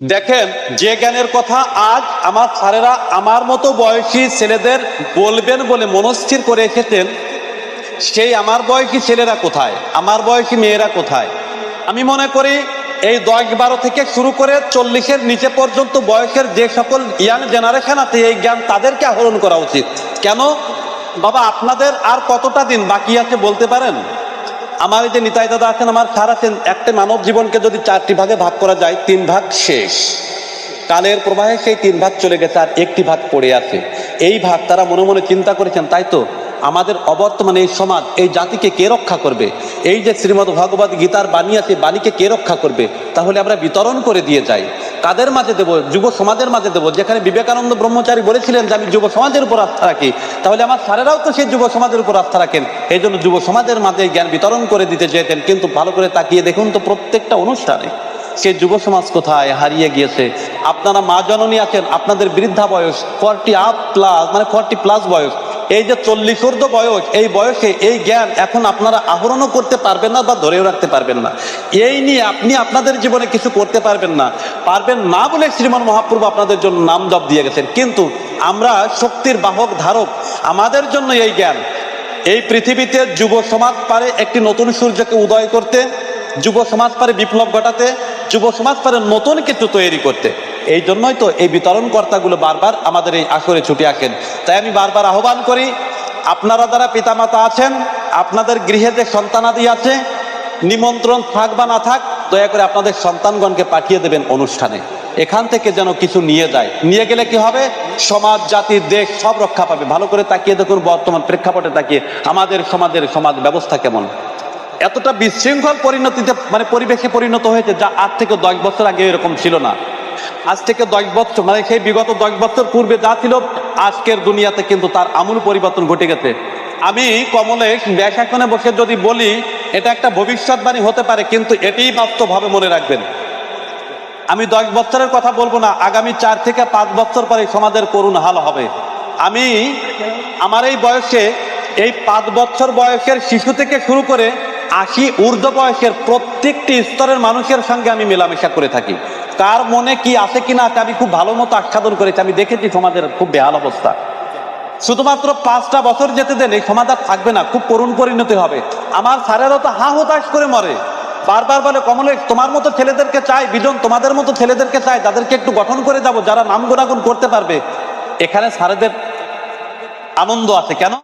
দেখেন, যে জ্ঞানের কথা আজ আমার স্যারেরা আমার মতো বয়সী ছেলেদের বলবেন বলে মনস্থির করে এসেছেন সেই আমার বয়সী ছেলেরা কোথায়? আমার বয়সী মেয়েরা কোথায়? আমি মনে করি এই দশ বারো থেকে শুরু করে চল্লিশের নিচে পর্যন্ত বয়সের যে সকল ইয়াং জেনারেশন আছে, এই জ্ঞান তাদেরকে আহরণ করা উচিত। কেন? বাবা, আপনাদের আর কতটা দিন বাকি আছে বলতে পারেন? আমার যে নিতাই দাদা আছেন, আমার স্যার আছেন, একটা মানব জীবনকে যদি চারটি ভাগে ভাগ করা যায়, তিন ভাগ শেষ। কালের প্রবাহে সেই তিন ভাগ চলে গেছে, আর একটি ভাগ পড়ে আছে। এই ভাগ তারা মনে মনে চিন্তা করেছেন, তাই তো? আমাদের অবর্তমানে এই সমাজ, এই জাতিকে কে রক্ষা করবে? এই যে শ্রীমদ ভগবত গীতার বাণী আছে, বাণীকে কে রক্ষা করবে? তাহলে আমরা বিতরণ করে দিয়ে যাই। কাদের মাঝে দেব? যুব সমাজের মাঝে দেব। যেখানে বিবেকানন্দ ব্রহ্মচারী বলেছিলেন যে, আমি যুব সমাজের উপর আস্থা রাখি। তাহলে আমার স্যারেরাও তো সেই যুব সমাজের উপর আস্থা রাখেন। এই জন্য যুব সমাজের মাঝে জ্ঞান বিতরণ করে দিতে চেয়েছেন। কিন্তু ভালো করে তাকিয়ে দেখুন তো প্রত্যেকটা অনুষ্ঠানে সে যুব সমাজ কোথায় হারিয়ে গিয়েছে। আপনারা মা জননী আছেন, আপনাদের বৃদ্ধা বয়স ফর্টি আপ প্লাস মানে ফর্টি প্লাস বয়স। এই যে চল্লিশ ঊর্ধ্ব বয়স, এই বয়সে এই জ্ঞান এখন আপনারা আহরণও করতে পারবেন না বা ধরেও রাখতে পারবেন না। এই নিয়ে আপনি আপনাদের জীবনে কিছু করতে পারবেন না। পারবেন না বলে শ্রীমান মহাপ্রভু আপনাদের জন্য নাম জপ দিয়ে গেছেন। কিন্তু আমরা শক্তির বাহক ধারক, আমাদের জন্য এই জ্ঞান। এই পৃথিবীতে যুব সমাজ পারে একটি নতুন সূর্যকে উদয় করতে, যুব সমাজ পারে বিপ্লব ঘটাতে যুব সমাজ পারে নতুন কিছু তৈরি করতে। এই জন্যই তো এই বিতরণ কর্তাগুলো বারবার আমাদের এই আসরে ছুটে আসেন তাই আমি বারবার আহ্বান করি, আপনারা যারা পিতামাতা আছেন, আপনাদের গৃহে যে সন্তানাদি আছে, নিমন্ত্রণ থাক বা না থাক, দয়া করে আপনাদের সন্তানগণকে পাঠিয়ে দেবেন অনুষ্ঠানে। এখান থেকে যেন কিছু নিয়ে যায়। নিয়ে গেলে কি হবে? সমাজ, জাতি, দেশ সব রক্ষা পাবে। ভালো করে তাকিয়ে দেখুন বর্তমান প্রেক্ষাপটে তাকিয়ে। আমাদের সমাজের সমাজ ব্যবস্থা কেমন? এতটা বিশৃঙ্খল পরিণতিতে মানে পরিবেশে পরিণত হয়েছে যা আজ থেকে দশ বছর আগে এরকম ছিল না। আজ থেকে দশ বছর মানে সেই বিগত দশ বছর পূর্বে যা ছিল, আজকের দুনিয়াতে কিন্তু তার আমূল পরিবর্তন ঘটে গেছে। আমি কমলে ব্যাসাসনে বসে যদি বলি, এটা একটা ভবিষ্যৎবাণী হতে পারে, কিন্তু এটাই বাস্তবভাবে মনে রাখবেন। আমি দশ বছরের কথা বলব না, আগামী চার থেকে পাঁচ বছর পরে সমাজের করুণ হাল হবে। আমি আমার এই বয়সে, এই পাঁচ বছর বয়সের শিশু থেকে শুরু করে আশি ঊর্ধ্ব বয়সের প্রত্যেকটি স্তরের মানুষের সঙ্গে আমি মেলামেশা করে থাকি। কার মনে কি আছে কিনা আছে আমি খুব ভালো মতো আচ্ছাদন করেছি, আমি দেখেছি সমাজের খুব বেহাল অবস্থা। শুধুমাত্র পাঁচটা বছর যেতে দেন এই আর থাকবে না, খুব করুণ পরিণতি হবে। আমার স্যারেরা তো হা হতাশ করে মরে। বারবার বলে, কমলেশ, তোমার মতো ছেলেদেরকে চাই, বিজন তোমাদের মতো ছেলেদেরকে চাই, তাদেরকে একটু গঠন করে যাব, যারা নাম গুণাগুণ করতে পারবে। এখানে স্যারেদের আনন্দ আছে, কেন?